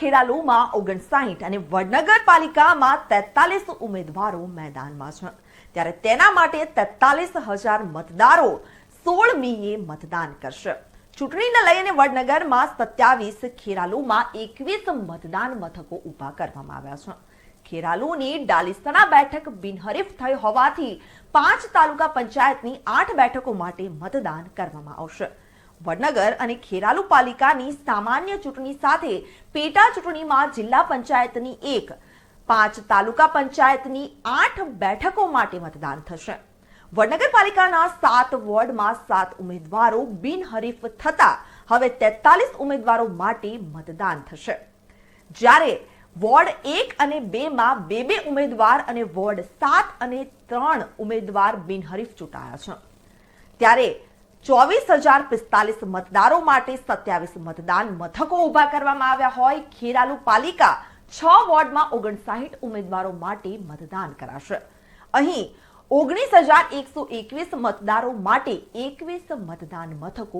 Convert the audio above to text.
ખેરાલુમાં ઓગણસાઠ અને વડનગર પાલિકામાં તેતાલીસ ઉમેદવારો મેદાનમાં છે. ત્યારે તેના માટે તેતાલીસ હજાર મતદારો સોળ મીએ મતદાન કરશે. ચૂંટણીને લઈને વડનગરમાં સત્યાવીસ, ખેરાલુમાં એકવીસ મતદાન મથકો ઊભા કરવામાં આવ્યા છે. ખેરાલુની ડાલિસ્તાના બેઠક બિનહરીફ થઈ હોવાથી પાંચ તાલુકા પંચાયતની આઠ બેઠકો માટે મતદાન કરવામાં આવશે. વડનગર અને ખેરાલુ પાલિકાની સામાન્ય ચૂંટણી સાથે પેટા ચૂંટણીમાં જિલ્લા પંચાયતની એક, પાંચ તાલુકા પંચાયતની આઠ બેઠકો માટે મતદાન થશે. વડનગર પાલિકાના સાત વોર્ડમાં સાત ઉમેદવારો બિનહરીફ થતા હવે તેતાલીસ ઉમેદવારો માટે મતદાન થશે. જ્યારે વોર્ડ એક અને બે માં બે બે ઉમેદવાર અને વોર્ડ સાત અને ત્રણ ઉમેદવાર બિનહરીફ ચૂંટાયા છે. ત્યારે ચોવીસ હજાર પિસ્તાલીસ મતદારો માટે સત્યાવીસ મતદાન મથકો ઊભા કરવામાં આવ્યા હોય. ખેરાલુ પાલિકા છ વોર્ડમાં ઓગણસાઠ ઉમેદવારો માટે મતદાન કરાશે. અહીં ઓગણીસ હજાર એકસો એકવીસ મતદારો માટે એકવીસ મતદાન મથકો